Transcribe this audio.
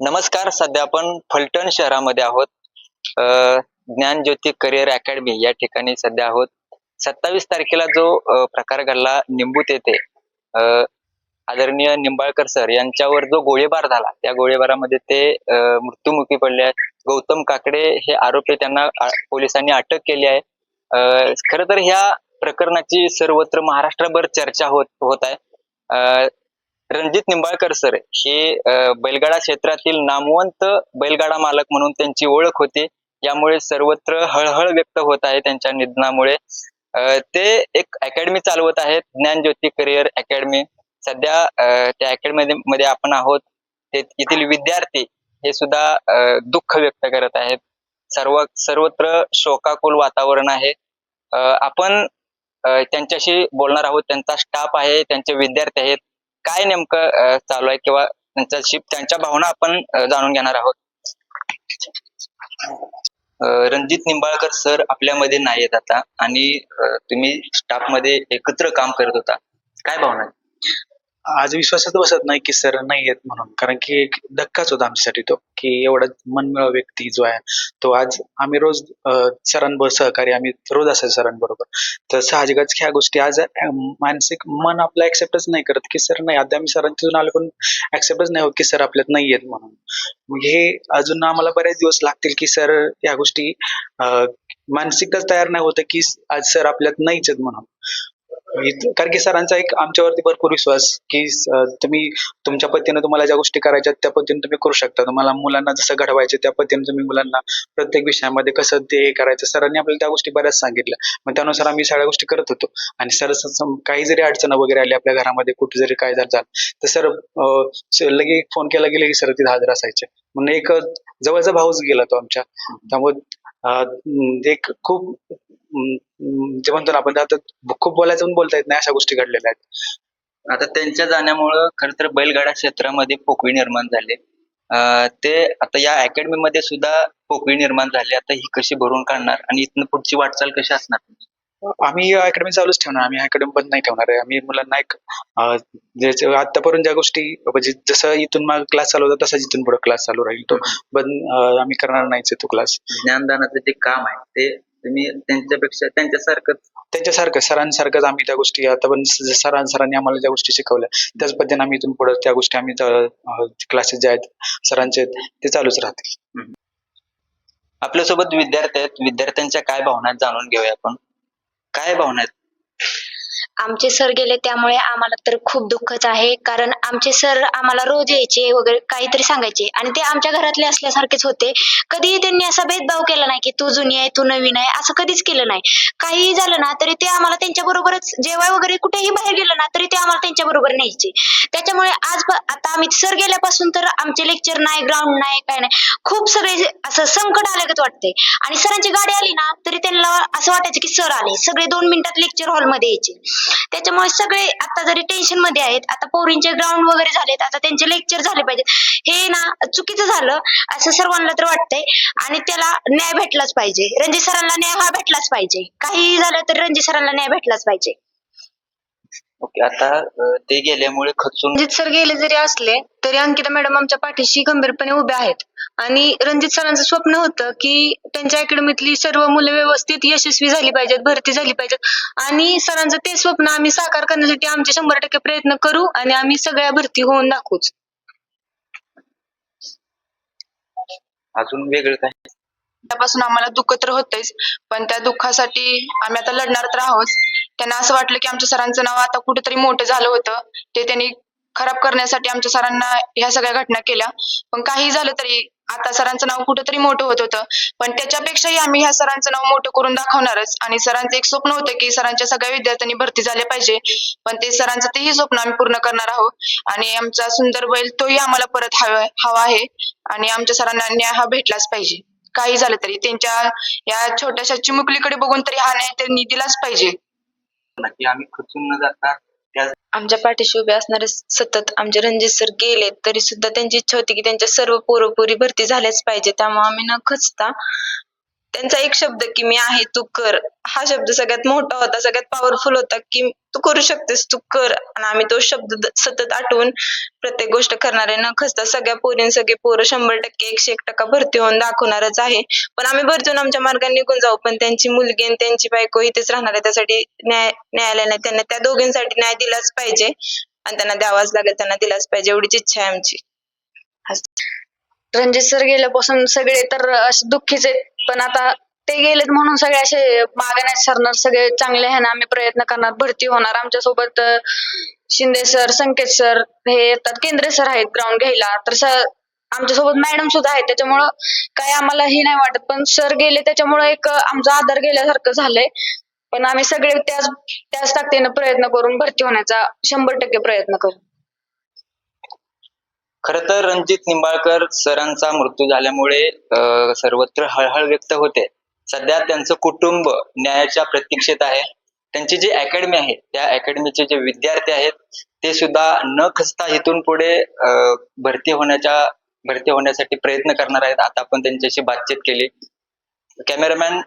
नमस्कार सध्या आपण फलटण शहरामध्ये आहोत. ज्ञान ज्योती करिअर अकॅडमी या ठिकाणी सध्या आहोत. सत्तावीस तारखेला जो प्रकार घडला निंबूत येथे आदरणीय निंबाळकर सर यांच्यावर जो गोळीबार झाला त्या गोळीबारामध्ये ते मृत्युमुखी पडले आहेत. गौतम काकडे हे आरोपी त्यांना पोलिसांनी अटक केली आहे. खर खरं तर ह्या प्रकरणाची सर्वत्र महाराष्ट्रभर चर्चा होत होत आहे. रणजित निंबाळकर सर हे बैलगाडा क्षेत्रातील नामवंत बैलगाडा मालक म्हणून त्यांची ओळख होती. यामुळे सर्वत्र हळहळ व्यक्त होत आहे त्यांच्या निधनामुळे. ते एक अकॅडमी चालवत आहेत. ज्ञानज्योती करिअर अकॅडमी सध्या त्या अकॅडमी मध्ये आपण आहोत. ते येथील विद्यार्थी हे सुद्धा दुःख व्यक्त करत आहेत. सर्व सर्वत्र शोकाकुल वातावरण आहे. आपण त्यांच्याशी बोलणार आहोत. त्यांचा स्टाफ आहे. त्यांचे विद्यार्थी आहेत. काय नेमकं चालू आहे किंवा त्यांच्याशी त्यांच्या भावना आपण जाणून घेणार आहोत. रणजित निंबाळकर सर आपल्यामध्ये नाही येत आता आणि तुम्ही स्टाफमध्ये एकत्र काम करत होता. काय भावना आज विश्वासात बसत नाही की सर नाही येत म्हणून. कारण की एक धक्काच होता आमच्यासाठी तो की एवढा मनमिळा व्यक्ती जो आहे तो आज आम्ही रोज सरांबरोबर सहकारी आम्ही रोज असायचो सरांबरोबर. तर साहजिकच ह्या गोष्टी आज मानसिक मन आपला ऍक्सेप्टच नाही करत की सर नाही आता आम्ही सरांतून आलो पण ऍक्सेप्टच नाही होत की सर आपल्यात नाही येत म्हणून. हे अजून आम्हाला बरेच दिवस लागतील की सर या गोष्टी मानसिकच तयार नाही होत की आज सर आपल्यात नाहीच आहेत म्हणून. म्हणजे कारण की सरांचा एक आमच्यावरती भरपूर विश्वास की तुम्ही तुमच्या पद्धतीने तुम्हाला ज्या गोष्टी करायच्या त्या पद्धतीने तुम्ही करू शकता. तुम्हाला मुलांना जसं घडवायचं त्या पद्धतीने तुम्ही मुलांना प्रत्येक विषयामध्ये कसं ते हे करायचं. सरांनी आपल्याला त्या गोष्टी बऱ्याच सांगितल्या. मग त्यानुसार आम्ही सगळ्या गोष्टी करत होतो. आणि सर काही जरी अडचण वगैरे आली आपल्या घरामध्ये कुठे जरी काय झालं तर सर लगे फोन केला गेले की सर तिथे हजर असायचे. म्हणून एक जवळचा भाऊच गेला तो आमच्या. त्यामुळे एक खूप जे म्हणतो ना आपण आता खूप बोलायचं पण बोलता येत नाही अशा गोष्टी घडलेल्या आहेत. आता त्यांच्या जाण्यामुळं खर तर बैलगाडा क्षेत्रामध्ये पोकळी निर्माण झाले. अ, ते आता या अकॅडमी मध्ये सुद्धा पोकळी निर्माण झाली. आता ही कशी भरून काढणार आणि इथनं पुढची वाटचाल कशी असणार? आम्ही अकॅडमी चालूच ठेवणार. आम्ही अकॅडमी बंद नाही ठेवणार आहे. आम्ही मुलांना एक अं, जे जे आतापर्यंत ज्या गोष्टी म्हणजे जसं इथून मग क्लास चालू होता तसाच इथून पुढे क्लास चालू राहील तो. बंद अं, आम्ही करणार नाहीच आहे तो क्लास ज्ञानदानाचं जे काम आहे ते तुम्ही त्यांच्यापेक्षा त्यांच्यासारखं त्यांच्यासारखं सरांसारखंच आम्ही त्या गोष्टी आता पण सरां सरांनी आम्हाला ज्या गोष्टी शिकवल्या त्याच पद्धतीने आम्ही इथून पुढे त्या गोष्टी आम्ही क्लासेस जे आहेत सरांचे आहेत, ते चालूच राहतील. आपल्यासोबत विद्यार्थी आहेत. विद्यार्थ्यांच्या काय भावना आहेत जाणून घेऊया आपण. काय भावना आहेत? आमचे सर गेले त्यामुळे आम्हाला तर खूप दुःखच आहे. कारण आमचे सर आम्हाला रोज यायचे वगैरे काहीतरी सांगायचे. आणि ते आमच्या घरातले असल्यासारखेच होते. कधीही त्यांनी असा भेदभाव केला नाही की तू जुनी आहे तू नवीन आहे असं कधीच केलं नाही. काहीही झालं ना तरी ते आम्हाला त्यांच्या बरोबरच जेवाय वगैरे कुठेही बाहेर गेलं ना तरी ते आम्हाला त्यांच्या बरोबर न्यायचे. त्याच्यामुळे आज आता आम्ही सर गेल्यापासून तर आमचे लेक्चर नाही ग्राउंड नाही काय नाही. खूप सगळे असं संकट आल्यागत वाटते आणि सरांची गाडी आली ना तरी त्यांना असं वाटायचं की सर आले. सगळे दोन मिनिटात लेक्चर हॉलमध्ये यायचे. त्याच्यामुळे सगळे आता जरी टेन्शनमध्ये आहेत आता पोरींचे ग्राउंड वगैरे झालेत आता त्यांचे लेक्चर झाले पाहिजेत. हे ना चुकीचं झालं असं सर्वांना तर वाटतंय. आणि त्याला न्याय भेटलाच पाहिजे. रणजित सरांना न्याय हा भेटलाच पाहिजे. काही झालं तर रणजित सरांना न्याय भेटलाच पाहिजे. ओके आता अ, ते गेल्यामुळे खचून रणजित सर गेले जरी असले तरी अंकिता मॅडम आमच्या पाठीशी खंबीरपणे उभ्या आहेत. आणि रणजित सरांचं स्वप्न होतं की त्यांच्या अकॅडमीतली सर्व मुलं व्यवस्थित यशस्वी झाली पाहिजेत भरती झाली पाहिजेत. आणि सरांचं ते स्वप्न आम्ही साकार करण्यासाठी आमचे शंभर टक्के प्रयत्न करू आणि आम्ही सगळ्या भरती होऊन दाखवूच. अजून वेगळं काय? त्यापासून आम्हाला दुःख तर होतंच पण त्या दुःखासाठी आम्ही आता लढणार तर आहोत. त्यांना असं वाटलं की आमच्या सरांचं नाव आता कुठेतरी मोठं झालं होतं. ते त्यांनी खराब करण्यासाठी आमच्या सरांना ह्या सगळ्या घटना केल्या. पण काही झालं तरी आता सरांचं नाव कुठंतरी मोठं होत होतं. पण त्याच्यापेक्षाही आम्ही ह्या सरांचं नाव मोठं करून दाखवणारच. आणि सरांचं एक स्वप्न होतं की सरांच्या सगळ्या विद्यार्थ्यांनी भरती झाले पाहिजे. पण ते सरांचं तेही स्वप्न आम्ही पूर्ण करणार आहोत. आणि आमचा सुंदर बैल तोही आम्हाला परत हवा हवा आहे. आणि आमच्या सरांना न्याय हा भेटलाच पाहिजे. काही झालं तरी त्यांच्या या छोट्याशा चिमुकलीकडे बघून तरी हा न्याय त्यांनी दिलाच पाहिजे. आम्ही खचून न जाता आमच्या पाठीशी उभे असणारे सतत आमचे रणजित सर गेले तरी सुद्धा त्यांची इच्छा होती की त्यांच्या सर्व पोरपोरी भरती झाल्याच पाहिजे. त्यामुळे आम्ही न खचता त्यांचा एक शब्द की मी आहे तू कर. हा शब्द सगळ्यात मोठा होता सगळ्यात पॉवरफुल होता की तू करू शकतेस तू कर. आणि आम्ही तो शब्द सतत आठवून प्रत्येक गोष्ट करणारे न खचता सगळ्या पोरीन सगळे पोरं शंभर टक्के एकशे एक टक्का भरती होऊन दाखवणारच आहे. पण आम्ही भरतून आमच्या मार्गाने निघून जाऊ पण त्यांची मुलगी आणि त्यांची बायको इथेच राहणार आहे. त्यासाठी न्याय न्यायालयाने त्यांना त्या दोघींसाठी न्याय दिलाच पाहिजे. आणि त्यांना द्यावाच लागेल त्यांना दिलाच पाहिजे. एवढीच इच्छा आहे आमची. रणजित सर गेल्यापासून सगळे तर असे दुःखीच आहेत. पण आता ते गेलेत म्हणून सगळे असे मागे नाही सरणार सगळे चांगले आहे ना आम्ही प्रयत्न करणार. भरती होणार. आमच्यासोबत शिंदे सर संकेत सर हे येतात. केंद्रे सर आहेत ग्राउंड घ्यायला. तर सर आमच्यासोबत मॅडम सुद्धा आहेत. त्याच्यामुळं काय आम्हाला हे नाही वाटत. पण सर गेले त्याच्यामुळं एक आमचा आधार गेल्यासारखं झालंय. पण आम्ही सगळे त्याच त्याच ताकदीनं प्रयत्न करून भरती होण्याचा शंभर टक्के प्रयत्न करू. खर तर रणजित निंबाळकर सरांचा मृत्यू झाल्यामुळे सर्वत्र हळहळ व्यक्त होते. सध्या त्यांचं कुटुंब न्यायाच्या प्रतीक्षेत आहे. त्यांची जी अकॅडमी आहे त्या अकॅडमीचे जे विद्यार्थी आहेत ते सुद्धा न खचता इथून पुढे भरती होण्याच्या भरती होण्यासाठी प्रयत्न करणार आहेत. आता आपण त्यांच्याशी बातचीत केली. कॅमेरामॅन